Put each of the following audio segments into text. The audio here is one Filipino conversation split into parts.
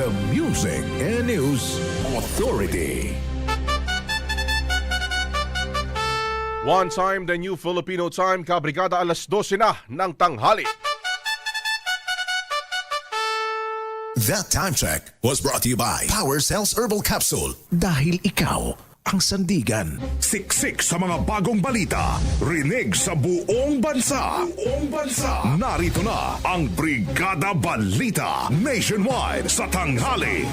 The Music and News Authority. One time, the new Filipino time, kabrigada alas 12 na ng tanghali. That time check was brought to you by Power Cells Herbal Capsule. Dahil ikaw ang sandigan. Siksik sa mga bagong balita. Rinig sa buong bansa. Buong bansa. Narito na ang Brigada Balita Nationwide sa tanghali.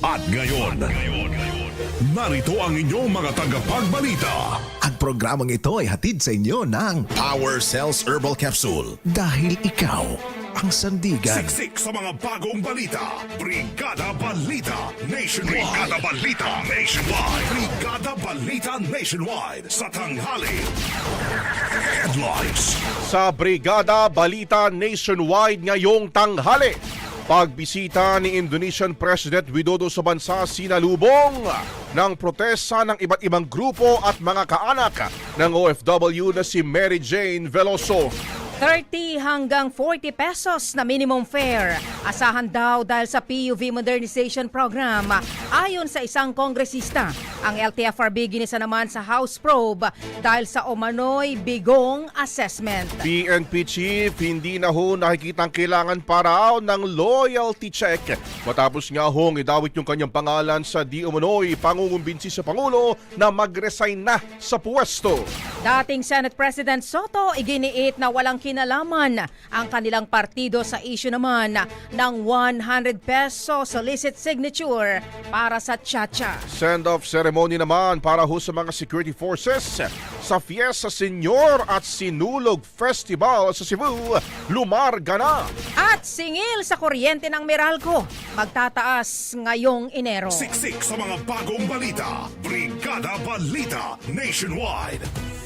At ngayon, narito ang inyong mga tagapagbalita. Ang programang ito ay hatid sa inyo ng Power Cells Herbal Capsule. Dahil ikaw ang sandigan. Siksik sa mga bagong balita. Brigada Balita Nationwide. Brigada Balita Nationwide. Brigada Balita Nationwide sa tanghali. Headlines. Sa Brigada Balita Nationwide ngayong tanghali. Pagbisita ni Indonesian President Widodo sa bansa sinalubong ng protesta ng iba't ibang grupo at mga kaanak ng OFW na si Mary Jane Veloso. 30 hanggang 40 pesos na minimum fare. Asahan daw dahil sa PUV Modernization Program. Ayon sa isang kongresista, ang LTFRB ginisa naman sa House Probe dahil sa Omanoy Bigong Assessment. PNP Chief hindi na ho nakikitang kailangan para ng loyalty check matapos nga hong idawit yung kanyang pangalan sa di umano'y pangungumbinsi sa Pangulo na mag-resign na sa puwesto. Dating Senate President Soto iginiit na walang kinalaman ang kanilang partido sa issue naman ng 100 peso solicit signature para sa Chacha. Send-off ceremony naman para ho sa mga security forces sa Fiesta Senior at Sinulog Festival sa Cebu, lumarga na. At singil sa kuryente ng Meralco, magtataas ngayong Enero. Siksik sa mga bagong balita. Brigada Balita Nationwide.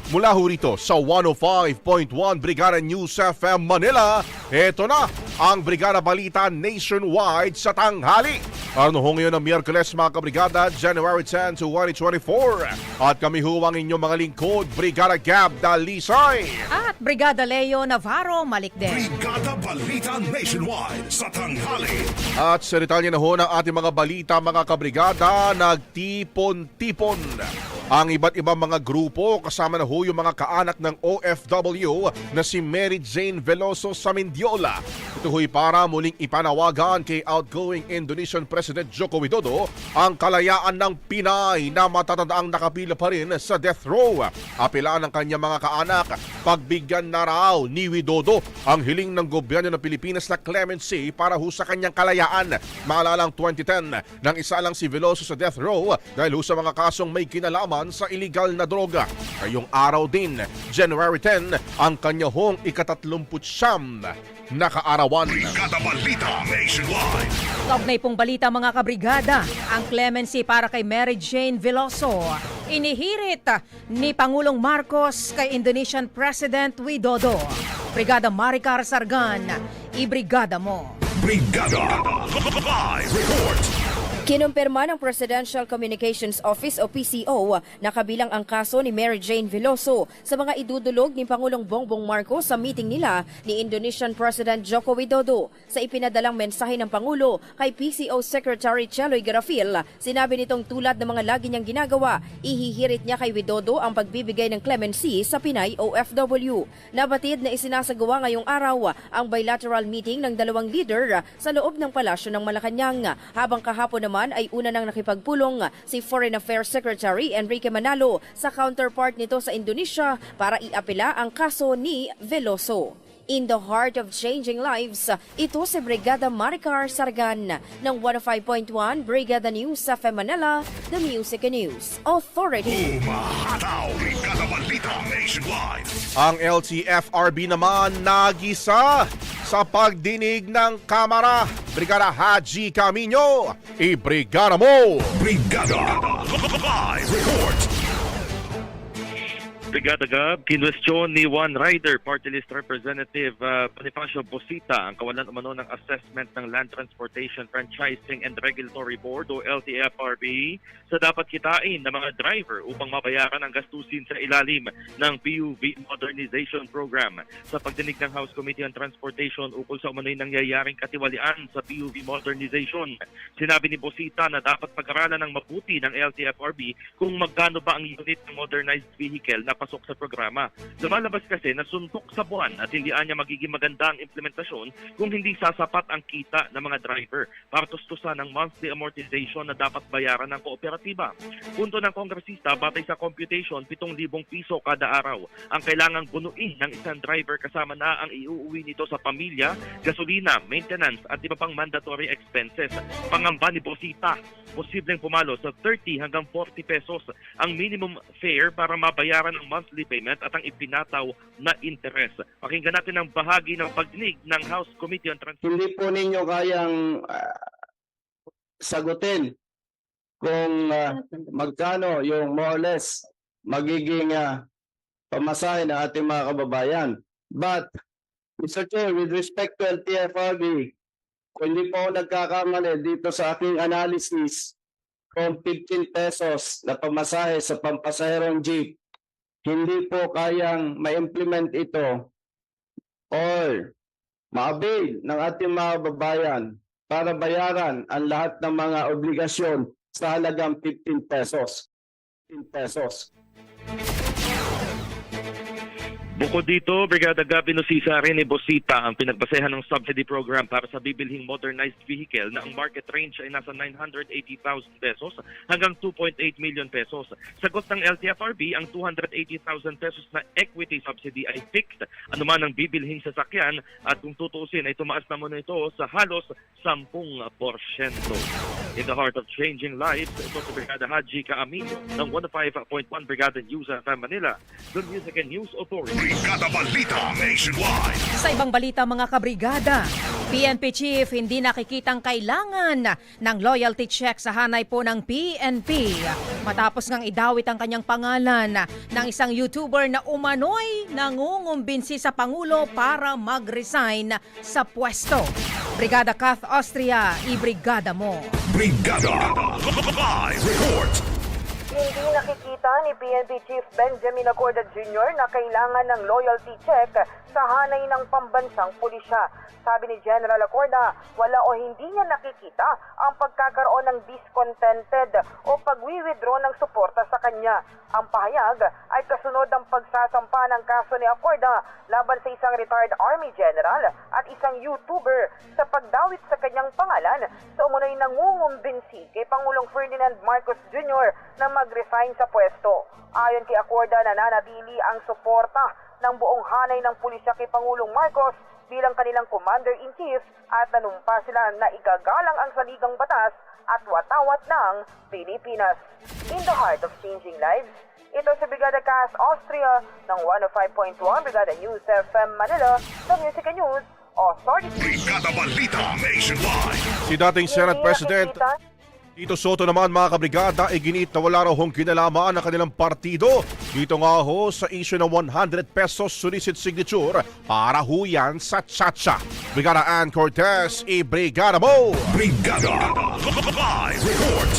Mula ho rito sa 105.1 Brigada News FM Manila, ito na ang Brigada Balita Nationwide sa tanghali. Ano ho ngayon ang Miyerkules mga kabrigada, January 10 to 2024. At kami ho ang inyong mga lingkod, Brigada Gab Dalisay. At Brigada Leo Navarro Malikden. Brigada Balita Nationwide sa tanghali. At sa detalye na ho ng ating mga balita mga kabrigada, nagtipon-tipon ang iba't ibang mga grupo kasama na ho yung mga kaanak ng OFW na si Mary Jane Veloso sa Mindiola. Ito ho'y para muling ipanawagan kay outgoing Indonesian President Joko Widodo ang kalayaan ng Pinay na matatandaang nakapila pa rin sa death row. Apilaan ng kanya mga kaanak, pagbigyan na raw ni Widodo ang hiling ng gobyerno ng Pilipinas na clemency para ho sa kanyang kalayaan. Maalalang 2010 nang isa lang si Veloso sa death row dahil ho sa mga kasong may kinalaman sa illegal na droga. Ngayong araw din, January 10, ang kanya hong ikatatlumput siyam na kaarawan. Brigada Balita Nationwide. Kaugnay pong balita mga kabrigada, ang clemency para kay Mary Jane Veloso. Inihirit ni Pangulong Marcos kay Indonesian President Widodo. Brigada Maricar Sargan, ibrigada mo. Brigada Live Report. Kinumpirma ng Presidential Communications Office o PCO na kabilang ang kaso ni Mary Jane Veloso sa mga idudulog ni Pangulong Bongbong Marcos sa meeting nila ni Indonesian President Joko Widodo. Sa ipinadalang mensahe ng Pangulo kay PCO Secretary Cheloy Garafil, sinabi nitong tulad ng mga lagi niyang ginagawa, ihihirit niya kay Widodo ang pagbibigay ng clemency sa Pinay OFW. Nabatid na isinasagawa ngayong araw ang bilateral meeting ng dalawang leader sa loob ng palasyo ng Malacanang habang kahapon naman ay una nang nakipagpulong si Foreign Affairs Secretary Enrique Manalo sa counterpart nito sa Indonesia para iapela ang kaso ni Veloso. In the heart of changing lives, ito si Brigada Maricar Sargan ng 105.1 Brigada News sa Manila, The Music and News Authority. Umahataw. Brigada Balita Nationwide. Ang LTFRB naman nagisa sa pagdinig ng Kamara. Brigada Haji Camino, ibrigada mo! Brigada Live Report. Brigada Gab, kinwestiyon ni One Rider Party List Representative uh, Bonifacio Bosita ang kawalan umano ng assessment ng Land Transportation Franchising and Regulatory Board o LTFRB sa dapat kitain ng mga driver upang mabayaran ang gastusin sa ilalim ng PUV Modernization Program. Sa pagdinig ng House Committee on Transportation ukol sa umano'y nangyayaring katiwalian sa PUV Modernization, sinabi ni Bosita na dapat pag-aralan ng mabuti ng LTFRB kung magkano ba ang unit ng modernized vehicle na pasok sa programa. Lumalabas kasi na suntok sa buwan at hindi anya magiging maganda ang implementasyon kung hindi sasapat ang kita ng mga driver para tustusan ng monthly amortization na dapat bayaran ng kooperatiba. Punto ng kongresista, batay sa computation, 7,000 piso kada araw ang kailangang bunuin ng isang driver kasama na ang iuuwi nito sa pamilya, gasolina, maintenance at iba pang mandatory expenses. Pangamba ni Bosita, posibleng pumalo sa 30 hanggang 40 pesos ang minimum fare para mabayaran ang monthly payment at ang ipinataw na interest. Pakinggan natin ang bahagi ng pagdinig ng House Committee on Transportation. hindi po ninyo kayang ah, sagutin kung ah, magkano yung more or less magiging ah, pamasahe ng ating mga kababayan. But, Mr. Chair, with respect to LTFRB, kung hindi po nagkakamali dito sa aking analysis, kung 15 pesos na pamasahe sa pampasaherong jeep, hindi po kayang ma-implement ito or ma-avail ng ating mga babayan para bayaran ang lahat ng mga obligasyon sa halagang 15 pesos. 15 pesos. Bukod dito, Brigada Gabi Nusisa rin ni Bosita ang pinagbasehan ng subsidy program para sa bibilhing modernized vehicle na ang market range ay nasa 980,000 pesos hanggang 2.8 million pesos. Sagot ng LTFRB, ang 280,000 pesos na equity subsidy ay fixed anuman ang bibilhing sasakyan at kung tutuusin ay tumaas na muna ito sa halos 10%. In the heart of changing lives, ito si Brigada Haji Kaamino ng 105.1 Brigada News FM Manila, the Music and News Authority. Brigada Balita Nationwide. Sa ibang balita mga kabrigada, PNP Chief hindi nakikitang kailangan ng loyalty check sa hanay po ng PNP. Matapos ngang idawit ang kanyang pangalan ng isang YouTuber na umano'y nangungumbinsi sa Pangulo para mag-resign sa pwesto. Brigada Kath Austria, ibrigada mo. Brigada Live Report. Hindi nakikita ni PNP Chief Benjamin Acorda Jr. na kailangan ng loyalty check sa hanay ng pambansang pulisya. Sabi ni General Acorda, wala o hindi niya nakikita ang pagkakaroon ng discontented o pagwi-withdraw ng suporta sa kanya. Ang pahayag ay kasunod ng pagsasampa ng kaso ni Acorda laban sa isang retired Army General at isang YouTuber sa pagdawit sa kanyang pangalan sa umunoy nangungumbinsi kay Pangulong Ferdinand Marcos Jr. na mag-resign sa pwesto. Ayon kay Acorda, nananatili ang suporta ng buong hanay ng pulisya kay Pangulong Marcos bilang kanilang commander-in-chief at nanumpa sila na igagalang ang saligang batas at watawat ng Pilipinas. In the heart of changing lives, ito si Brigada Cass Austria ng 105.1 Brigada News FM Manila sa Music and News Authority. Brigada Balita Nationwide. Si dating Senate President Dito Soto naman mga kabrigada ay ginit na wala raw hong kinalaman ng kanilang partido. Dito nga ho sa issue ng 100 pesos solicit signature para ho yan sa Chacha. Brigada Ann Cortez, i-brigada mo! Brigada Live Report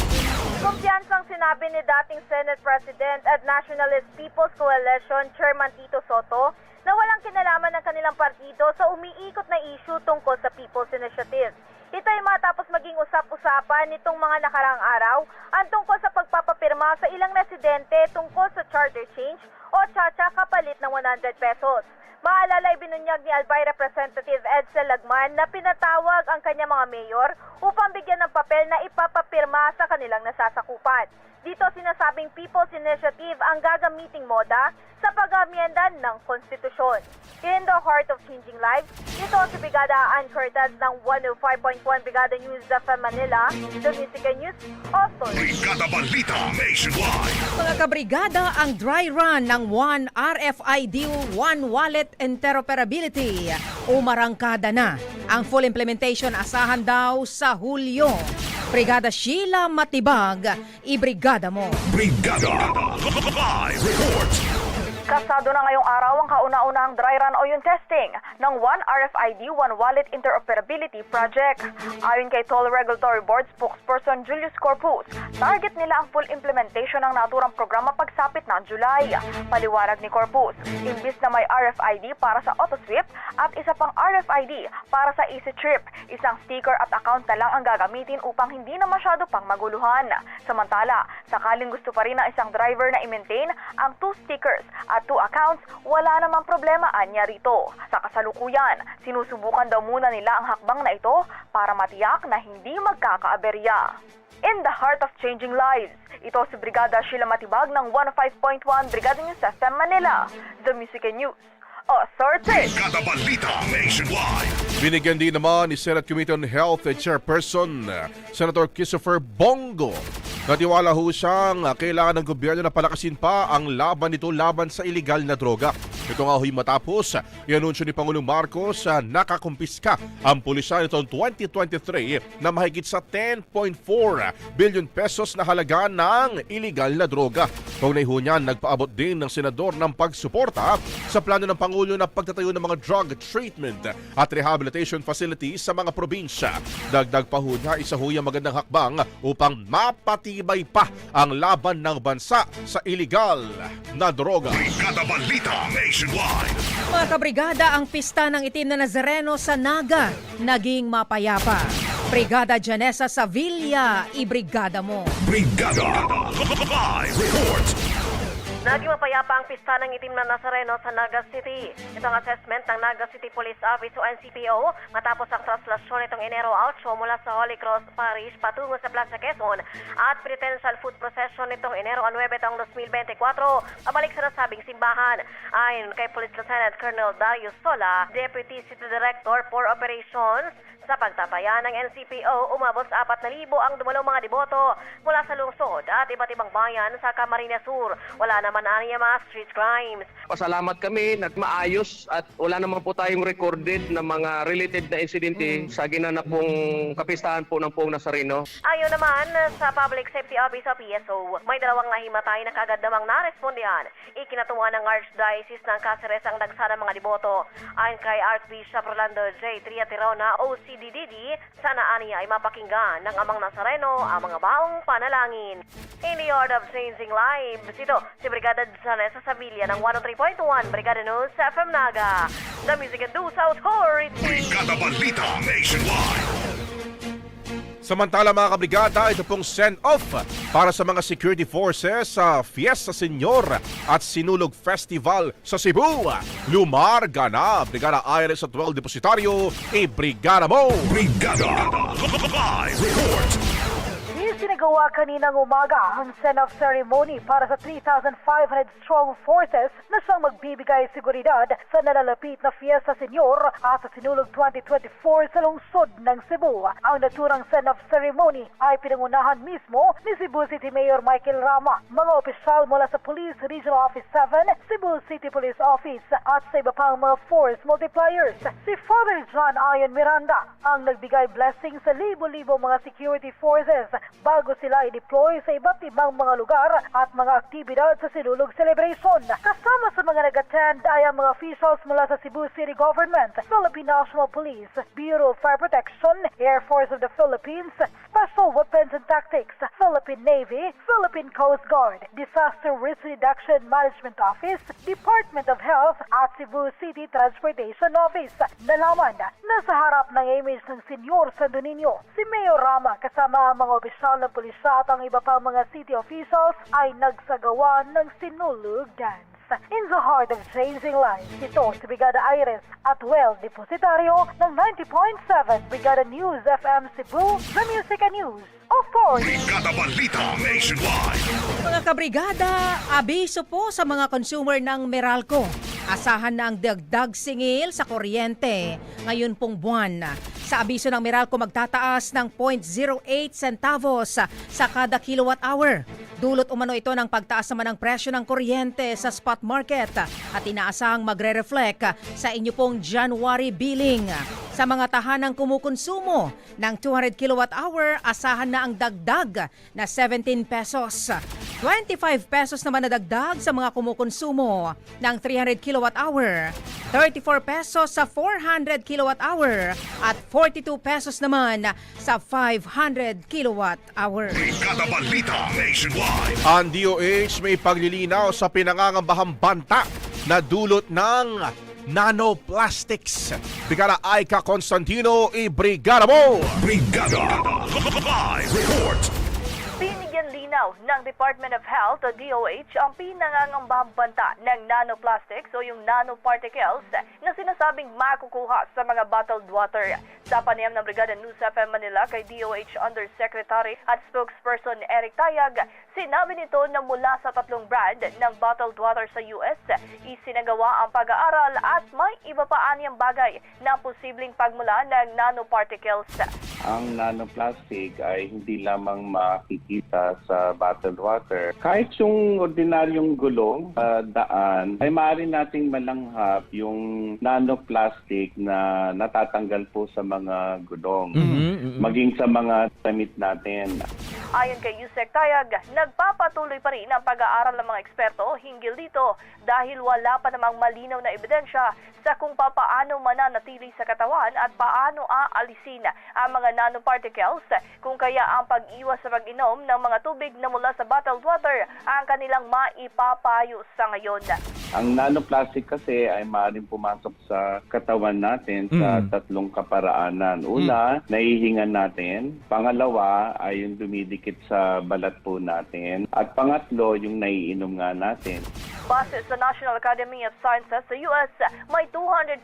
Kumpiyansang sinabi ni dating Senate President at Nationalist People's Coalition Chairman Tito Soto na walang kinalaman ng kanilang partido sa umiikot na issue tungkol sa People's Initiative. Ito ay matapos maging usap-usapan nitong mga nakarang araw ang tungkol sa pagpapapirma sa ilang residente tungkol sa charter change o chacha kapalit ng 100 pesos. Maalala ibinunyag ni Albay Representative Edsel Lagman na pinatawag ang kanyang mga mayor upang bigyan ng papel na ipapapirma sa kanilang nasasakupan. Dito sinasabing People's Initiative ang gagamiting moda sa pag-amienda ng konstitusyon. In the heart of changing lives, ito si Brigada Ann Cortez ng 105.1 Brigada News FM Manila, the Music and News Authority. Brigada Balita Nationwide Mga kabrigada, ang dry run ng One RFID One Wallet Interoperability umarangkada na. Ang full implementation asahan daw sa Hulyo. Brigada Sheila Matibag, ibrigada mo. Brigada Live Report Kasado na ngayong araw ang kauna-unahang dry run o yung testing ng One RFID One Wallet Interoperability Project. Ayon kay Toll Regulatory Board spokesperson Julius Corpus, target nila ang full implementation ng naturang programa pagsapit ng July. Paliwanag ni Corpus, imbis na may RFID para sa AutoSweep at isa pang RFID para sa EasyTrip, isang sticker at account na lang ang gagamitin upang hindi na masyado pang maguluhan. Samantala, sakaling gusto pa rin ng isang driver na i-maintain ang two stickers at two accounts, wala namang problema anya rito. Sa kasalukuyan, sinusubukan daw muna nila ang hakbang na ito para matiyak na hindi magkakaaberya. In the heart of changing lives, ito si Brigada Sheila Matibag ng 105.1 Brigada News FM Manila, The Music and News. Authority! Brigada Balita Nationwide Binigyan din naman ni Senate Committee on Health Chairperson Senator Christopher Bongo Natiwala ho siyang ah, kailangan ng gobyerno na palakasin pa ang laban nito laban sa illegal na droga. Ito nga ho'y matapos, ianunsyo ni Pangulong Marcos na nakakumpiska ang pulisya nitong 2023 na mahigit sa 10.4 billion pesos na halaga ng illegal na droga. Kaugnay ho niyan, nagpaabot din ng senador ng pagsuporta sa plano ng Pangulo na pagtatayo ng mga drug treatment at rehabilitation facilities sa mga probinsya. Dagdag pa ho niya, isa ho yung magandang hakbang upang mapatibay pa ang laban ng bansa sa illegal na droga. Brigada Balita Nationwide Mga kabrigada, ang pista ng itim na Nazareno sa Naga naging mapayapa. Brigada Janessa Savilla, ibrigada mo. Brigada Live Report Naging mapayapa ang pista ng itim na Nazareno sa Naga City. Ito ang assessment ng Naga City Police Office o NCPO matapos ang traslasyon itong Enero 8 mula sa Holy Cross Parish patungo sa Plaza Quezon at penitential food procession nitong Enero 9 taong 2024 pabalik sa nasabing simbahan. Ayon kay Police Lieutenant Colonel Darius Sola, Deputy City Director for Operations, sa pagtataya ng NCPO, umabot sa 4,000 ang dumalong mga deboto mula sa lungsod at iba't ibang bayan sa Camarines Sur. Wala naman aniya mga street crimes. Pasalamat kami at maayos at wala naman po tayong recorded na mga related na insidente sa ginanap pong kapistahan po ng Pong Nazareno. Ayon naman sa Public Safety Office o PSO, may dalawang nahimatay na kagad namang narespondihan. Ikinatuwa ng Archdiocese ng Cáceres ang dagsa ng mga deboto. Ayon kay Archbishop Rolando J. Triatirona, OCDDD, sana aniya ay mapakinggan ng Amang Nazareno ang mga baong panalangin. In the Art of Changing Lives, ito si Brigada Janessa Sevilla ng 103.1 Brigada News FM Naga. The Music and News Authority. Brigada Balita Nationwide Samantala mga kabrigada, ito pong send-off para sa mga security forces sa Fiesta Senyor at Sinulog Festival sa Cebu. Lumarga na, Brigada Iris at 12 Depositaryo, i-brigada mo! Brigada Live Report Isinagawa kaninang umaga ang send-off ceremony para sa 3,500 strong forces na siyang magbibigay seguridad sa nalalapit na Fiesta Senior at sa Sinulog 2024 sa lungsod ng Cebu. Ang naturang send-off ceremony ay pinangunahan mismo ni Cebu City Mayor Michael Rama, mga opisyal mula sa Police Regional Office 7, Cebu City Police Office at sa iba pang mga force multipliers. Si Father John Ayon Miranda ang nagbigay blessing sa libo-libo mga security forces bago sila i-deploy sa iba't ibang mga lugar at mga aktibidad sa Sinulog Celebration. Kasama sa mga nag-attend ay ang mga officials mula sa Cebu City Government, Philippine National Police, Bureau of Fire Protection, Air Force of the Philippines, Special Weapons and Tactics, Philippine Navy, Philippine Coast Guard, Disaster Risk Reduction Management Office, Department of Health at Cebu City Transportation Office. Nalaman na sa harap ng image ng Senyor Santo Niño, si Mayor Rama kasama ang mga opisyal ng pulisya at ang iba pang mga city officials ay nagsagawa ng sinulog dance. In the heart of changing lives, ito si Brigada Iris at well depositaryo ng 90.7 Brigada News FM Cebu, the Music and News. Of course, Brigada Balita Nationwide. Mga kabrigada, abiso po sa mga consumer ng Meralco. Asahan na ang dagdag singil sa kuryente ngayon pong buwan. Sa abiso ng Meralco magtataas ng 0.08 centavos sa kada kilowatt hour. Dulot umano ito ng pagtaas naman ng presyo ng kuryente sa spot market at inaasahang magre-reflect sa inyo pong January billing. Sa mga tahanang kumukonsumo ng 200 kilowatt hour, asahan na ang dagdag na 17 pesos. 25 pesos naman na dagdag sa mga kumukonsumo ng 300 kilowatt hour. 34 pesos sa 400 kilowatt hour at 42 pesos naman sa 500 kilowatt hour. Brigada Balita Nationwide. Ang DOH may paglilinaw sa pinangangambahang banta na dulot ng nanoplastics. Brigada Aika Constantino, i-brigada mo! Brigada Live Report. Binigyan linaw ng Department of Health o DOH ang pinangangambahang banta ng nanoplastics o yung nanoparticles na sinasabing makukuha sa mga bottled water. Sa panayam ng Brigada News FM Manila kay DOH Undersecretary at spokesperson Eric Tayag, sinabi nito na mula sa tatlong brand ng bottled water sa US, isinagawa ang pag-aaral at may iba pa aniyang bagay na posibleng pagmula ng nanoparticles. Ang nanoplastic ay hindi lamang makikita sa bottled water. Kahit yung ordinaryong gulong sa daan, ay maaari nating malanghap yung nanoplastic na natatanggal po sa mga gulong. Maging sa mga damit natin. Ayon kay Yusek Tayag, nagpapatuloy pa rin ang pag-aaral ng mga eksperto hinggil dito dahil wala pa namang malinaw na ebidensya sa kung papaano mananatili sa katawan at paano aalisin ang mga nanoparticles kung kaya ang pag-iwas sa pag-inom ng mga tubig na mula sa bottled water ang kanilang maipapayo sa ngayon. Ang nanoplastic kasi ay maaaring pumasok sa katawan natin sa tatlong kaparaanan. Una, naihingan natin. Pangalawa ay yung dumidikit sa balat po natin. At pangatlo, yung naiinom nga natin. Base sa National Academy of Sciences sa US, may 240,000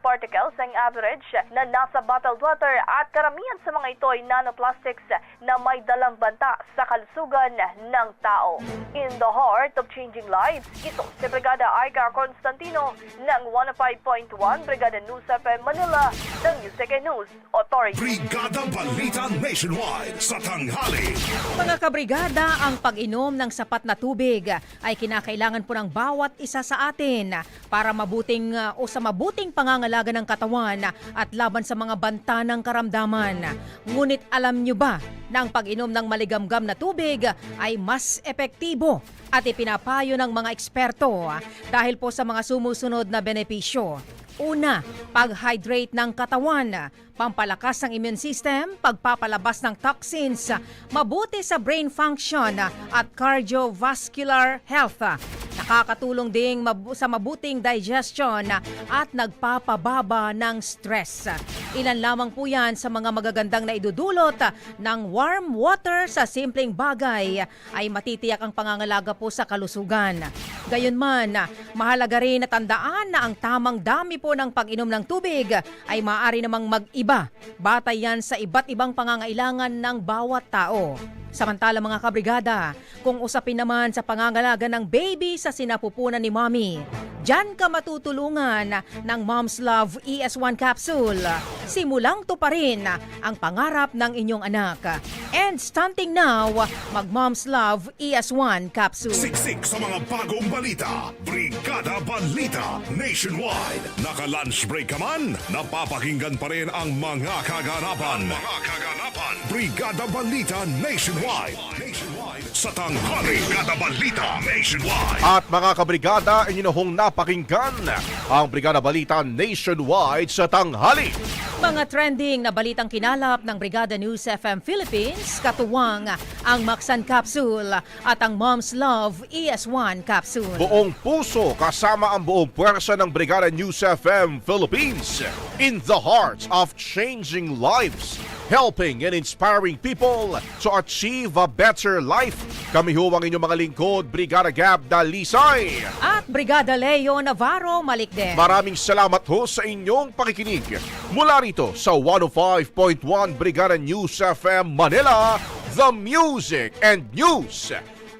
particles ang average na nasa bottled water at karamihan sa mga ito ay nanoplastics na may dalang banta sa kalusugan ng tao. In the heart of changing lives, ito si Brigada Aika Constantino ng 105.1 Brigada News FM Manila ng Music and News Authority. Brigada Balita Nationwide sa tanghali. Mga kabrigada, ang pag-inom ng sapat na tubig ay kinakailangan po ng bawat isa sa atin para mabuting uh, o sa mabuting pangangalaga ng katawan at laban sa mga banta ng karamdaman. Ngunit alam nyo ba na ang pag-inom ng maligamgam na tubig ay mas epektibo at ipinapayo ng mga eksperto dahil po sa mga sumusunod na benepisyo. Una, pag-hydrate ng katawan, pampalakas ng immune system, pagpapalabas ng toxins, mabuti sa brain function at cardiovascular health. Nakakatulong ding sa mabuting digestion at nagpapababa ng stress. Ilan lamang po yan sa mga magagandang na idudulot ng warm water sa simpleng bagay ay matitiyak ang pangangalaga po sa kalusugan. Gayunman, mahalaga rin na tandaan na ang tamang dami po ng pag-inom ng tubig ay maaari namang mag-iba. Batay yan sa iba't ibang pangangailangan ng bawat tao. Samantala mga kabrigada, kung usapin naman sa pangangalaga ng baby sa sinapupunan ni mommy, Diyan ka matutulungan ng Mom's Love ES1 capsule. Simulang to pa rin ang pangarap ng inyong anak. And stunting now, mag Mom's Love ES1 capsule. Siksik sa mga bagong balita. Brigada Balita Nationwide. Naka-lunch break ka man, napapakinggan pa rin ang mga kaganapan. Mga kaganapan. Brigada Balita Nationwide. Nationwide. Sa tanghali. Brigada Balita Nationwide. At mga kabrigada, inyo na hong napakinggan ang Brigada Balita Nationwide sa tanghali. Mga trending na balitang kinalap ng Brigada News FM Philippines, katuwang ang Maxan Capsule at ang Mom's Love ES1 Capsule. Buong puso kasama ang buong puwersa ng Brigada News FM Philippines in the heart of changing lives, helping and inspiring people to achieve a better life. Kami ho ang inyong mga lingkod, Brigada Gab Dalisay. At Brigada Leo Navarro Malikden. Maraming salamat ho sa inyong pakikinig. Mula rito sa 105.1 Brigada News FM Manila, the Music and News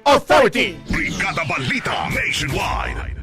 Authority. Brigada Balita Nationwide.